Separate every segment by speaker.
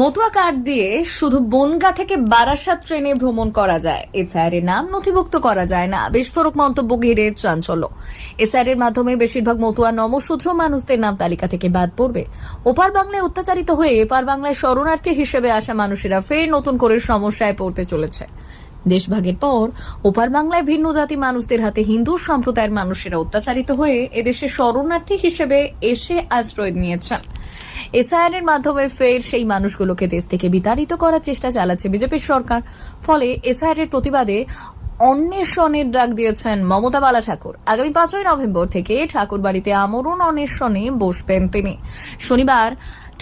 Speaker 1: Matua card দিয়ে শুধু বনগা থেকে বারাসাত ট্রেনে ভ্রমণ করা যায়। এছাড়া নাম নথিভুক্ত করা যায় না। বিস্ফোরক মন্তব্য ঘিরে চাঞ্চল্য। এসআইয়ের মাধ্যমে বেশিরভাগ মতুয়া নমশূদ্র মানুষদের নাম তালিকা থেকে বাদ পড়বে। ওপার বাংলায় অত্যাচারিত হয়ে এপার বাংলায় শরণার্থী হিসেবে আসা মানুষেরা ফের নতুন করে সমস্যায় পড়তে চলেছে। দেশভাগের পর, ওপার বাংলায় ভিন্ন জাতি মানুষদের হাতে হিন্দু সম্প্রদায়ের মানুষেরা অত্যাচারিত হয়ে এদেশে শরণার্থী হিসেবে এসে আশ্রয় নিয়েছেন। এসআইআর এর মাধ্যমে ফের সেই মানুষগুলোকে দেশ থেকে বিতাড়িত করার চেষ্টা চালাচ্ছে বিজেপির সরকার। ফলে এসআইআরের প্রতিবাদে অন্বেষণের ডাক দিয়েছেন মমতা বালা ঠাকুর আগামী পাঁচই নভেম্বর থেকে ঠাকুর বাড়িতে আমরণ অন্বেষণে বসবেন তিনি। শনিবার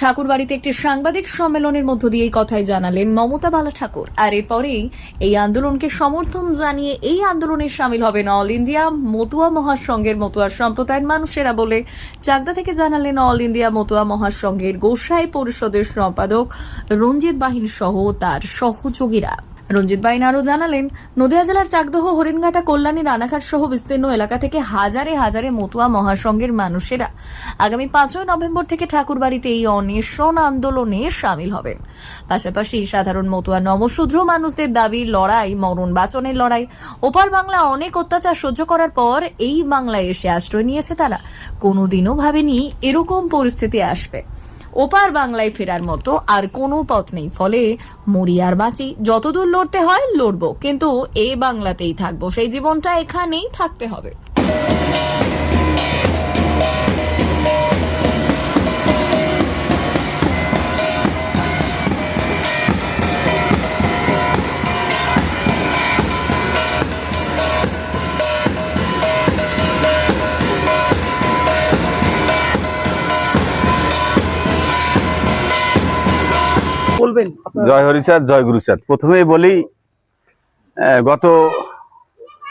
Speaker 1: ঠাকুরবাড়িতে একটি সাংবাদিক সম্মেলনের মধ্য দিয়ে এই কথাই জানালেন মমতা বালা ঠাকুর। আর এরপরেই এই আন্দোলনকে সমর্থন জানিয়ে এই আন্দোলনে সামিল হবেন অল ইন্ডিয়া মতুয়া মহাসংঘের মতুয়া সম্প্রদায়ের মানুষেরা বলে চাকদা থেকে জানালেন অল ইন্ডিয়া মতুয়া মহাসংঘের গোসাই পরিষদের সম্পাদক রঞ্জিত বাহিন সহ তার সহযোগীরা। রঞ্জিত বাইন আরও জানালেন, নদিয়া জেলার চাকদহ, হরিণঘাটা, কল্যাণী, রানাঘাট সহ বিস্তীর্ণ এলাকা থেকে হাজারে হাজারে মতুয়া মহাসংঘের মানুষেরা আগামী পাঁচই নভেম্বর থেকে ঠাকুরবাড়িতে এই অন্বেষণ আন্দোলনে সামিল হবেন। পাশাপাশি সাধারণ মতুয়া নমশূদ্র মানুষদের দাবি, লড়াই, মরণ বাঁচনের লড়াই, ওপার বাংলা অনেক অত্যাচার সহ্য করার পর এই বাংলায় এসে আশ্রয় নিয়েছে তারা। কোনোদিনও ভাবেনি এরকম পরিস্থিতি আসবে। ওপার বাংলায় ফেরার মতো আর কোনো পথ নেই। ফলে মরি আর বাঁচি, যতদূর লড়তে হয় লড়বো। কিন্তু এ বাংলাতেই থাকব। সেই জীবনটা এখানেই থাকতে হবে।
Speaker 2: বলবেন?
Speaker 3: জয় হরিচাঁদ জয় গুরুচাঁদ প্রথমেই বলি গত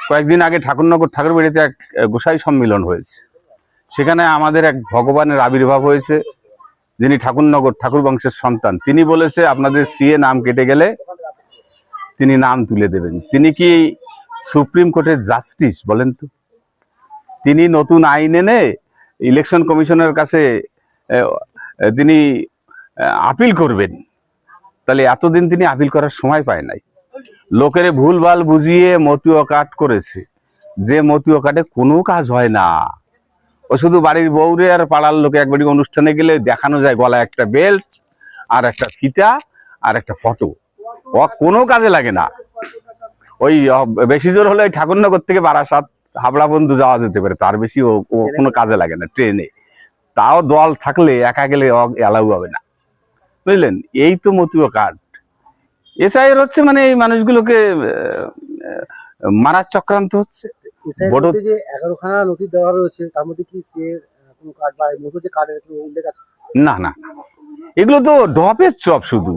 Speaker 3: কয়েকদিন আগে ঠাকুরনগর ঠাকুরবাড়িতে এক গোসাই সম্মিলন হয়েছে। সেখানে আমাদের এক ভগবানের আবির্ভাব হয়েছে, যিনি ঠাকুরনগর ঠাকুর বংশের সন্তান। তিনি বলেছে, আপনাদের সিএ নাম কেটে গেলে তিনি নাম তুলে দেবেন। তিনি কি সুপ্রিম কোর্টের জাস্টিস বলেন তো? তিনি নতুন আইন এনে ইলেকশন কমিশনের কাছে তিনি আপিল করবেন। তাহলে এতদিন তিনি আপিল করার সময় পায় নাই। লোকেরে ভুলভাল বুঝিয়ে মতুয় কাট করেছে। যে মতুয় কাটে কোনো কাজ হয় না। ও শুধু বাড়ির বউরে আর পাড়ার লোকে একবারই অনুষ্ঠানে গেলে দেখানো যায় গলায় একটা বেল্ট, আর একটা ফিতা, আর একটা ফটো। ও কোনো কাজে লাগে না। ওই বেশি জোর হলে ঠাকুরনগর থেকে বারাসাত, হাবড়া বন্ধু যাওয়া যেতে পারে। তার বেশি ও কোনো কাজে লাগে না, ট্রেনে। তাও দল থাকলে একা গেলে অ্যালাউ হবে না। বুঝলেন? এই তো মতুয় কার্ড এসআইয়ের হচ্ছে মানে এই মানুষগুলোকে মারার চক্রান্ত হচ্ছে।
Speaker 2: যে এগারোখানা নথি দেওয়া রয়েছে তার মধ্যে কি সে কার্ড বা মতো যে কার্ডের উল্লেখ আছে?
Speaker 3: না না না। এগুলো তো ডপের চপ শুধু।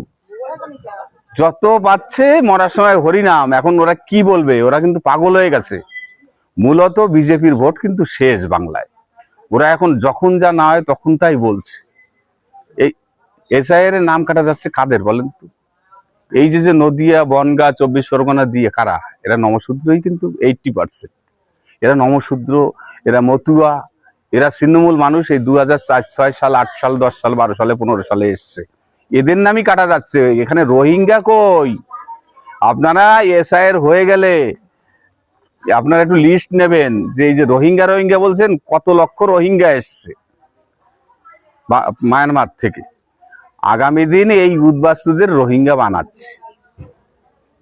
Speaker 3: যত পাচ্ছে মরার সময় হরিনাম এখন ওরা কি বলবে? ওরা কিন্তু পাগল হয়ে গেছে। মূলত বিজেপির ভোট কিন্তু শেষ বাংলায়। ওরা এখন যখন যা না হয় তখন তাই বলছে। এই এসআইয়ের নাম কাটা যাচ্ছে কাদের বলেন তো? এই যে যে নদিয়া, বনগা, চব্বিশ পরগনা দিয়ে কারা? এরা নমশূদ্রই কিন্তু এইটটি পার্সেন্ট এরা নমশূদ্র, এরা মতুয়া, এরা ছিন্নমূল মানুষ এই দু হাজার ছয় সাল, আট সাল, দশ সাল, বারো সালে, পনেরো সালে এসছে। এদের নামই কাটা যাচ্ছে। এখানে রোহিঙ্গা কই? আপনারা এসআইয়ের হয়ে গেলে আপনারা একটু লিস্ট নেবেন যে এই যে রোহিঙ্গা রোহিঙ্গা বলছেন, কত লক্ষ রোহিঙ্গা এসছে মায়ানমার থেকে। আগামী দিন এই উদ্বাস্তুদের রোহিঙ্গা বানাচ্ছে।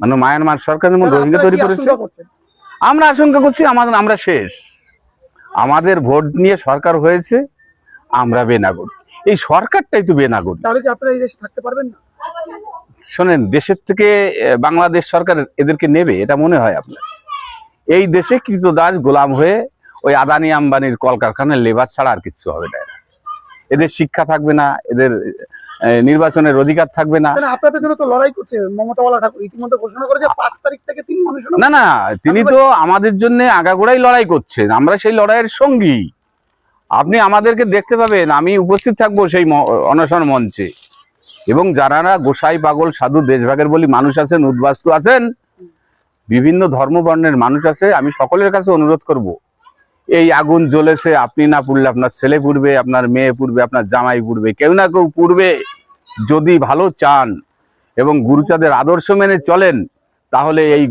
Speaker 3: মানে মায়ানমার সরকার যেমন রোহিঙ্গা তৈরি করেছে আমরা আশঙ্কা করছি আমাদের আমরা শেষ। আমাদের ভোট নিয়ে সরকার হয়েছে আমরা বেনাগর এই সরকারটাই তো বেনাগর
Speaker 2: তাহলে কি আপনারা এই দেশে থাকতে পারবেন না?
Speaker 3: শোনেন দেশের থেকে বাংলাদেশ সরকার এদেরকে নেবে এটা মনে হয় আপনার। এই দেশে কিছু কৃতদাস গোলাম হয়ে ওই আদানি আম্বানির কলকারখানার লেবার ছাড়া আর কিছু হবে না। এদের শিক্ষা থাকবে না এদের নির্বাচনের অধিকার থাকবে না।
Speaker 2: আপনাদের জন্য তো লড়াই করছে মমতা বালা ঠাকুর। ইতিমধ্যে ঘোষণা করেছে পাঁচ তারিখ থেকে তিনি
Speaker 3: না না তিনি তো আমাদের জন্য আগাগোড়াই লড়াই করছেন। আমরা সেই লড়াইয়ের সঙ্গী। আপনি আমাদেরকে দেখতে পাবেন আমি উপস্থিত থাকব সেই অনশন মঞ্চে। এবং যারা গোসাই পাগল সাধু দেশভাগের বলি মানুষ আছেন উদ্বাস্তু আছেন বিভিন্ন ধর্মবর্ণের মানুষ আছে আমি সকলের কাছে অনুরোধ করব। এই আগুন জ্বলেছে, আপনি না পুড়লে আপনার ছেলে পুড়বে, আপনার মেয়ে পুড়বে, আপনার জামাই পুড়বে, কেউ না কেউ পুড়বে। যদি ভালো চান এবং গুরুচাঁদের আদর্শ মেনে চলেন, তাহলে এই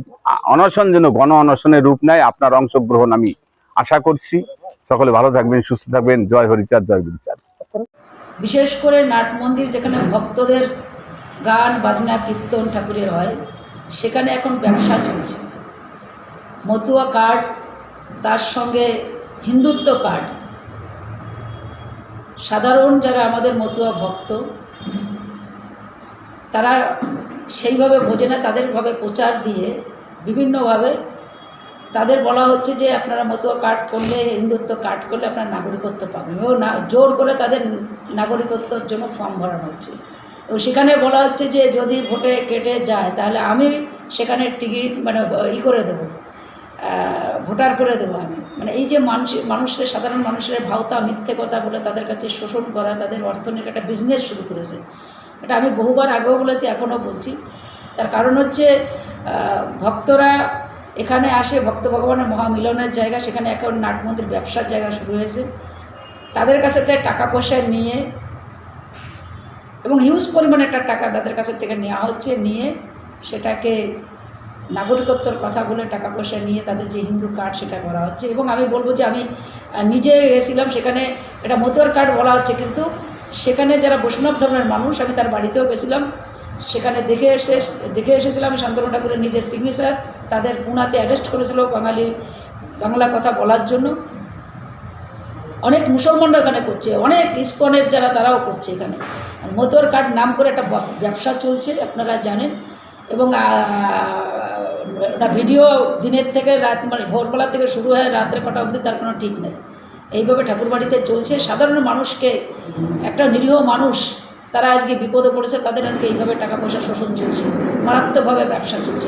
Speaker 3: অনশন যেন গণ অনশনের রূপ নেয়, আপনার অংশগ্রহণ আমি আশা করছি। সকলে ভালো থাকবেন, সুস্থ থাকবেন, জয় হরিচাঁদ, জয় গুরুচাঁদ।
Speaker 4: বিশেষ করে নাট মন্দির যেখানে ভক্তদের গান, বাজনা, কীর্তন ঠাকুরের হয়, সেখানে এখন ব্যবসা চলছে। মতুয়া কার্ড তার সঙ্গে হিন্দুত্ব কার্ড। সাধারণ যারা আমাদের মতুয়া ভক্ত, তারা সেইভাবে বোঝে না, তাদেরভাবে প্রচার দিয়ে বিভিন্নভাবে তাদের বলা হচ্ছে যে আপনারা মতুয়া কার্ড করলে, হিন্দুত্ব কার্ড করলে আপনার নাগরিকত্ব পাবেন। এবং না, জোর করে তাদের নাগরিকত্বর জন্য ফর্ম ভরানো হচ্ছে। এবং সেখানে বলা হচ্ছে যে যদি ভোটে কেটে যায়, তাহলে আমি সেখানে টিকিট মানে ই করে দেবো। ভোটার করে দেবো আমি। মানে এই যে মানুষ মানুষের, সাধারণ মানুষের ভাওতা, মিথ্যে কথা বলে তাদের কাছে শোষণ করা, তাদের অর্থনীতি একটা বিজনেস শুরু করেছে। এটা আমি বহুবার আগেও বলেছি, এখনও বলছি। তার কারণ হচ্ছে ভক্তরা এখানে আসে, ভক্ত ভগবানের মহামিলনের জায়গা, সেখানে এখন নাট মন্দির ব্যবসার জায়গা শুরু হয়েছে। তাদের কাছে থেকে টাকা পয়সা নিয়ে এবং হিউজ পরিমাণে একটা টাকা তাদের কাছে থেকে নেওয়া হচ্ছে, নিয়ে সেটাকে নাগরিকত্বর কথা বলে টাকা পয়সা নিয়ে তাদের যে হিন্দু কার্ড সেটা করা হচ্ছে। এবং আমি বলব যে আমি নিজে গেছিলাম, সেখানে এটা মতুয়ার কার্ড বলা হচ্ছে। কিন্তু সেখানে যারা বৈষ্ণব ধর্মের মানুষ, আমি তার বাড়িতেও গেছিলাম। সেখানে দেখে এসে, দেখে এসেছিলাম শান্তনু ঠাকুরের নিজের সিগনেচার তাদের পুনাতে অ্যারেস্ট করেছিল বাঙালি, বাংলা কথা বলার জন্য। অনেক মুসলমানরা এখানে করছে। অনেক ইস্কনের যারা, তারাও করছে এখানে। মতোর কার্ড নাম করে একটা ব্যবসা চলছে, আপনারা জানেন। এবং ওটা ভিডিও দিনের থেকে রাত মানে ভোরবেলা থেকে শুরু হয় রাত্রে কটা অবধি তার কোনো ঠিক নেই। এইভাবে ঠাকুরবাড়িতে চলছে। সাধারণ মানুষকে, একটা নিরীহ মানুষ তারা আজকে বিপদে পড়েছে, তাদের আজকে এইভাবে টাকা পয়সা শোষণ চলছে। মারাত্মকভাবে ব্যবসা চলছে।